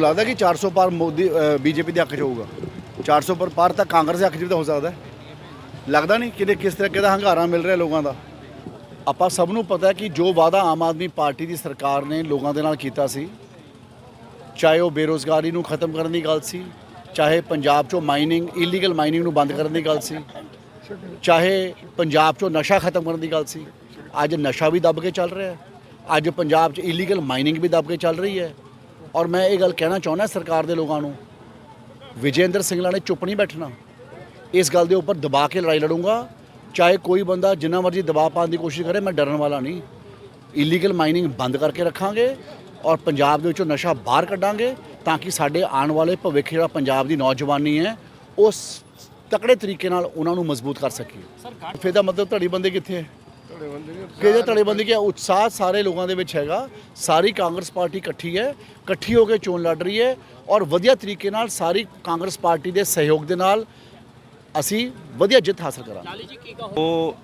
ਲੱਗਦਾ ਕਿ 400 ਪਾਰ ਮੋਦੀ ਬੀਜੇਪੀ ਦੇ ਹੱਕ 'ਚ ਹੋਊਗਾ। 400 ਪਰ ਪਾਰ ਤਾਂ ਕਾਂਗਰਸ ਦੇ ਹੱਕ 'ਚ ਵੀ ਤਾਂ ਹੋ ਸਕਦਾ ਹੈ। ਲੱਗਦਾ ਨਹੀਂ ਕਿਤੇ ਕਿਸ ਤਰੀਕੇ ਦਾ ਹੰਗਾਰਾ ਮਿਲ ਰਿਹਾ ਲੋਕਾਂ ਦਾ। ਆਪਾਂ ਸਭ ਨੂੰ ਪਤਾ ਹੈ ਕਿ ਜੋ ਵਾਅਦਾ ਆਮ ਆਦਮੀ ਪਾਰਟੀ ਦੀ ਸਰਕਾਰ ਨੇ ਲੋਕਾਂ ਦੇ ਨਾਲ ਕੀਤਾ ਸੀ, ਚਾਹੇ ਉਹ ਬੇਰੋਜ਼ਗਾਰੀ ਨੂੰ ਖਤਮ ਕਰਨ ਦੀ ਗੱਲ ਸੀ, ਚਾਹੇ ਪੰਜਾਬ 'ਚੋਂ ਮਾਈਨਿੰਗ ਇਲੀਗਲ ਮਾਈਨਿੰਗ ਨੂੰ ਬੰਦ ਕਰਨ ਦੀ ਗੱਲ ਸੀ, ਚਾਹੇ ਪੰਜਾਬ 'ਚੋਂ ਨਸ਼ਾ ਖਤਮ ਕਰਨ ਦੀ ਗੱਲ ਸੀ, ਅੱਜ ਨਸ਼ਾ ਵੀ ਦੱਬ ਕੇ ਚੱਲ ਰਿਹਾ ਹੈ। ਅੱਜ ਪੰਜਾਬ 'ਚ ਇਲੀਗਲ ਮਾਈਨਿੰਗ ਵੀ ਦੱਬ ਕੇ ਚੱਲ ਰਹੀ ਹੈ। ਔਰ ਮੈਂ ਇਹ ਗੱਲ ਕਹਿਣਾ ਚਾਹੁੰਦਾ ਸਰਕਾਰ ਦੇ ਲੋਕਾਂ ਨੂੰ, ਵਿਜੇਂਦਰ ਸਿੰਘਲਾ ਨੇ ਚੁੱਪ ਨਹੀਂ ਬੈਠਣਾ। ਇਸ ਗੱਲ ਦੇ ਉੱਪਰ ਦਬਾ ਕੇ ਲੜਾਈ ਲੜੂੰਗਾ। ਚਾਹੇ ਕੋਈ ਬੰਦਾ ਜਿੰਨਾ ਮਰਜ਼ੀ ਦਬਾਅ ਪਾਉਣ ਦੀ ਕੋਸ਼ਿਸ਼ ਕਰੇ, ਮੈਂ ਡਰਨ ਵਾਲਾ ਨਹੀਂ। ਇਲੀਗਲ ਮਾਈਨਿੰਗ ਬੰਦ ਕਰਕੇ ਰੱਖਾਂਗੇ ਔਰ ਪੰਜਾਬ ਦੇ ਵਿੱਚੋਂ ਨਸ਼ਾ ਬਾਹਰ ਕੱਢਾਂਗੇ ਤਾਂ ਕਿ ਸਾਡੇ ਆਉਣ ਵਾਲੇ ਭਵਿੱਖ ਜਿਹੜਾ ਪੰਜਾਬ ਦੀ ਨੌਜਵਾਨੀ ਹੈ ਉਸ ਤਕੜੇ ਤਰੀਕੇ ਨਾਲ ਉਹਨਾਂ ਨੂੰ ਮਜ਼ਬੂਤ ਕਰ ਸਕੀਏ। ਫਿਰ ਦਾ ਮਤਲਬ ਤੁਹਾਡੀ ਬੰਦੇ ਕਿੱਥੇ ਹੈ? ਕਿਹਦੇ ਧੜੇਬੰਦੀ ਕਿ ਉਤਸ਼ਾਹ ਸਾਰੇ ਲੋਕਾਂ ਦੇ ਵਿੱਚ ਹੈਗਾ। ਸਾਰੀ ਕਾਂਗਰਸ ਪਾਰਟੀ ਇਕੱਠੀ ਹੈ, ਇਕੱਠੀ ਹੋ ਕੇ ਚੋਣ ਲੜ ਰਹੀ ਹੈ ਔਰ ਵਧੀਆ ਤਰੀਕੇ ਨਾਲ ਸਾਰੀ ਕਾਂਗਰਸ ਪਾਰਟੀ ਦੇ ਸਹਿਯੋਗ ਦੇ ਨਾਲ ਅਸੀਂ ਵਧੀਆ ਜਿੱਤ ਹਾਸਲ ਕਰਾਂਗੇ। ਉਹ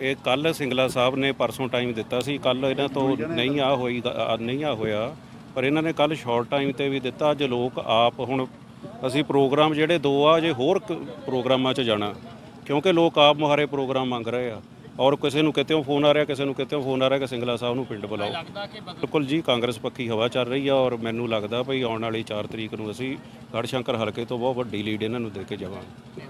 ਇਹ ਕੱਲ ਸਿੰਗਲਾ ਸਾਹਿਬ ਨੇ ਪਰਸੋਂ ਟਾਈਮ ਦਿੱਤਾ ਸੀ। ਕੱਲ ਇਹਨਾਂ ਤੋਂ ਨਹੀਂ ਆ ਹੋਈ ਨਹੀਂ ਆ ਹੋਇਆ। ਪਰ ਇਹਨਾਂ ਨੇ ਕੱਲ ਸ਼ਾਰਟ ਟਾਈਮ ਤੇ ਵੀ ਦਿੱਤਾ। ਅੱਜ ਲੋਕ ਆਪ ਹੁਣ ਅਸੀਂ ਪ੍ਰੋਗਰਾਮ ਜਿਹੜੇ ਦੋ ਆ ਜੇ ਹੋਰ ਪ੍ਰੋਗਰਾਮਾਂ 'ਚ ਜਾਣਾ। ਕਿਉਂਕਿ ਲੋਕ ਆਪ ਮੁਹਾਰੇ ਪ੍ਰੋਗਰਾਮ ਮੰਗ ਰਹੇ ਆ। ਔਰ ਕਿਸੇ ਨੂੰ ਕਿਤੇੋਂ ਫੋਨ ਆ ਰਿਹਾ ਕਿਸੇ ਨੂੰ ਕਿਤੇੋਂ ਫੋਨ ਆ ਰਿਹਾ ਕਿ ਸਿੰਗਲਾ ਸਾਹਿਬ ਨੂੰ ਪਿੰਡ ਬੁਲਾਓ। ਬਿਲਕੁਲ ਜੀ ਕਾਂਗਰਸ ਪੱਖੀ ਹਵਾ ਚੱਲ ਰਹੀ ਆ ਔਰ ਮੈਨੂੰ ਲੱਗਦਾ ਭਈ ਆਉਣ ਵਾਲੀ 4 ਤਰੀਕ ਨੂੰ ਅਸੀਂ ਗੜਸ਼ੰਕਰ ਹਲਕੇ ਤੋਂ ਬਹੁਤ ਵੱਡੀ ਲੀਡ ਇਹਨਾਂ ਨੂੰ ਦੇ ਕੇ ਜਾਵਾਂਗੇ।